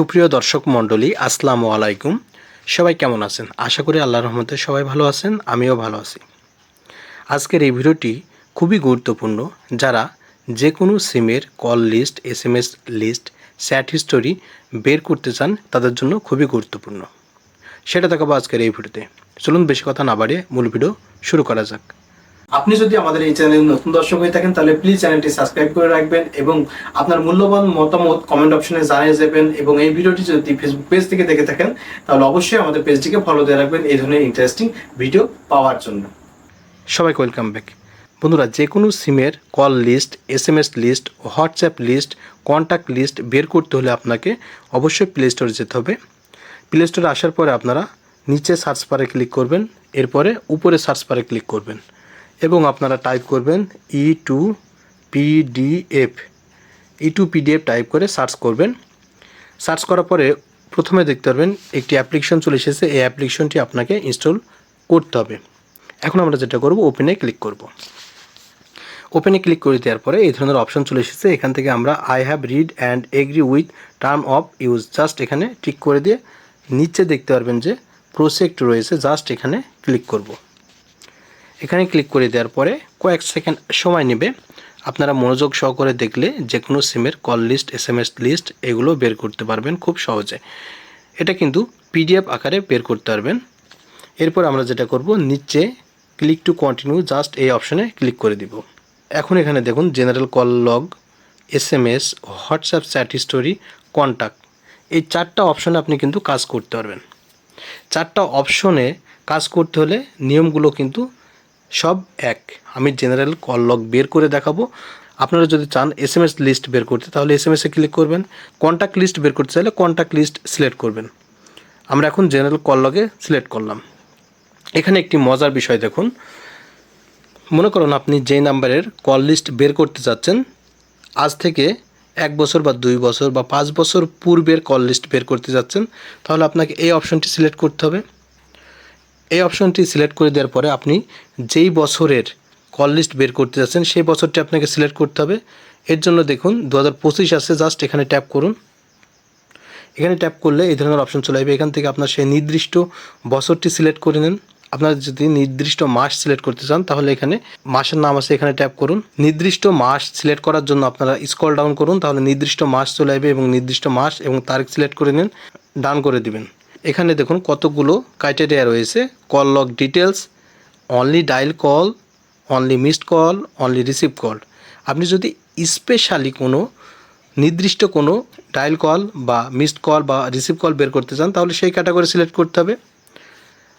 সুপ্রিয় দর্শক মণ্ডলী, আসসালামু আলাইকুম। সবাই কেমন আছেন? আশা করি আল্লাহর রহমতে সবাই ভালো আছেন, আমিও ভালো আছি। আজকের এই ভিডিওটি খুবই গুরুত্বপূর্ণ, যারা যে কোনো সিমের call list S M S list, chat history বের করতে চান, তাদের জন্য খুবই গুরুত্বপূর্ণ। সেটা দেখাবো আজকের এই ভিডিওতে। চলুন, বেশি কথা না বাড়িয়ে মূল ভিডিও শুরু করা যাক। আপনি যদি আমাদের এই চ্যানেলে নতুন দর্শক হয়ে থাকেন, তাহলে প্লিজ চ্যানেলটি সাবস্ক্রাইব করে রাখবেন এবং আপনার মূল্যবান মতামত কমেন্ট অপশনে জানিয়ে যাবেন এবং এই ভিডিওটি যদি ফেসবুক পেজ থেকে দেখে থাকেন, তাহলে অবশ্যই আমাদের পেজটিকে ফলো দিয়ে রাখবেন এই ধরনের ইন্টারেস্টিং ভিডিও পাওয়ার জন্য। সবাইকে ওয়েলকাম ব্যাক বন্ধুরা যে কোনো সিমের call list S M S list WhatsApp list contact list বের করতে হলে আপনাকে অবশ্যই প্লে স্টোরে যেতে হবে। প্লে স্টোরে আসার পরে আপনারা নিচে সার্চ বারে ক্লিক করবেন, এরপরে উপরে সার্চ বারে ক্লিক করবেন। এবং আপনারা টাইপ করবেন E to PDF E to PDF type করে সার্চ করবেন। সার্চ করার পরে প্রথমে দেখতে পারবেন একটি অ্যাপ্লিকেশন চলে এসেছে। এই অ্যাপ্লিকেশনটি আপনাকে ইনস্টল করতে হবে। এখন আমরা যেটা করব ওপেনে ক্লিক করব। ওপেনে ক্লিক করে দেওয়ার পরে এই ধরনের অপশন চলে এসেছে। এখান থেকে আমরা I have read and agree with term of use just এখানে টিক করে দিয়ে নিচে দেখতে পারবেন যে প্রোজেক্ট রয়েছে। জাস্ট এখানে ক্লিক করব। এখানে ক্লিক করে দেওয়ার পরে কয়েক সেকেন্ড সময় নেবে। আপনারা মনোযোগ সহকারে দেখলে যে কোনো সিমের কল লিস্ট এস লিস্ট এগুলো বের করতে পারবেন খুব সহজে। এটা কিন্তু পিডিএফ আকারে বের করতে পারবেন। এরপর আমরা যেটা করব, নিচে ক্লিক টু কন্টিনিউ জাস্ট এই অপশনে ক্লিক করে দিব। এখন এখানে দেখুন general call log S M S WhatsApp chat history contact এই চারটা অপশনে আপনি কিন্তু কাজ করতে পারবেন। চারটা অপশনে কাজ করতে হলে নিয়মগুলো কিন্তু সব এক। আমি জেনারেল কল লগ বের করে দেখাবো। আপনারা যদি চান এস এম এস লিস্ট বের করতে, তাহলে এস এম এসে ক্লিক করবেন। কন্ট্যাক্ট লিস্ট বের করতে চাইলে কন্ট্যাক্ট লিস্ট সিলেক্ট করবেন। আমরা এখন জেনারেল কল লগে সিলেক্ট করলাম। এখানে একটি মজার বিষয় দেখুন। মনে করুন আপনি যেই নাম্বারের কল লিস্ট বের করতে যাচ্ছেন, আজ থেকে এক বছর বা দুই বছর বা পাঁচ বছর পূর্বের কল লিস্ট বের করতে যাচ্ছেন, তাহলে আপনাকে এই অপশনটি সিলেক্ট করতে হবে। এই অপশনটি সিলেক্ট করে দেওয়ার পরে আপনি যেই বছরের কল লিস্ট বের করতে যাচ্ছেন, সেই বছরটি আপনাকে সিলেক্ট করতে হবে। এর জন্য দেখুন দু হাজার পঁচিশ আছে জাস্ট এখানে ট্যাপ করুন। এখানে ট্যাপ করলে এই ধরনের অপশন চলে আসবে। এখান থেকে আপনার সেই নির্দিষ্ট বছরটি সিলেক্ট করে নেন। আপনার যদি নির্দিষ্ট মাস সিলেক্ট করতে চান, তাহলে এখানে মাসের নাম আছে, এখানে ট্যাপ করুন। নির্দিষ্ট মাস সিলেক্ট করার জন্য আপনারা স্ক্রল ডাউন করুন, তাহলে নির্দিষ্ট মাস চলে আসবে এবং নির্দিষ্ট মাস এবং তারিখ সিলেক্ট করে নিন ডান করে দিবেন। এখানে দেখুন কতগুলো ক্রাইটেরিয়া রয়েছে। Call log details only dial call only missed call only receive call আপনি যদি স্পেশালি কোনো নির্দিষ্ট কোনো ডায়াল কল বা মিসড কল বা রিসিভ কল বের করতে চান, তাহলে সেই ক্যাটাগরি সিলেক্ট করতে হবে।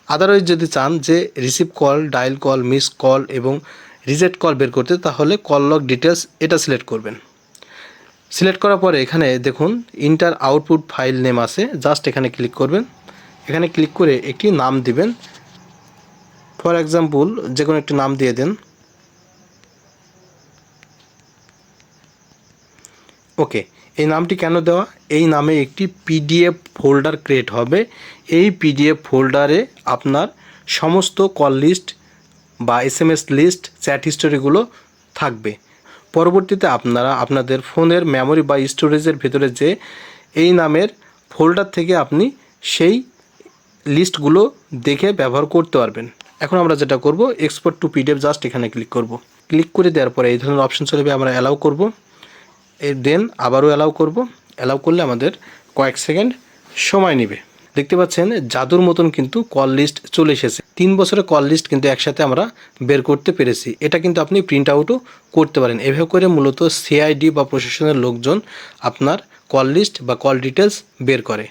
আদারওয়াইজ যদি চান যে receive call dial call miss call এবং রিজেক্ট কল বের করতে, তাহলে কল লগ ডিটেলস এটা সিলেক্ট করবেন। সিলেক্ট করার পরে এখানে দেখুন ইন্টার আউটপুট ফাইল নেম আছে। জাস্ট এখানে ক্লিক করবেন। এখানে ক্লিক করে একটি নাম দিবেন। ফর এক্সাম্পল যে কোনো একটি নাম দিয়ে দেন। ওকে এই নামটি কেন দেওয়া? এই নামে একটি পিডিএফ ফোল্ডার ক্রিয়েট হবে। এই পিডিএফ ফোল্ডারে আপনার সমস্ত কল লিস্ট বা S M S list chat হিস্টোরিগুলো থাকবে। পরবর্তীতে আপনারা আপনাদের ফোনের মেমোরি বা স্টোরেজের ভেতরে যে এই নামের ফোল্ডার থেকে আপনি সেই লিস্টগুলো দেখে ব্যবহার করতে পারবেন। এখন আমরা যেটা করব এক্সপোর্ট টু পিডিএফ জাস্ট এখানে ক্লিক করব। ক্লিক করে দেওয়ার পরে এই ধরনের অপশন চলে যাবে, আমরা অ্যালাউ করব। দেন আবারও অ্যালাউ করব। অ্যালাউ করলে আমাদের কয়েক সেকেন্ড সময় নেবে। দেখতে পাচ্ছেন, জাদুর মতন কিন্তু কল লিস্ট চলে এসেছে। তিন বছরের কল লিস্ট কিন্তু একসাথে আমরা বের করতে পেরেছি। এটা কিন্তু আপনি প্রিন্ট আউটও করতে পারেন। এভাবে করে মূলত সিআইডি বা প্রশাসনের লোকজন আপনার কল লিস্ট বা কল ডিটেলস বের করে।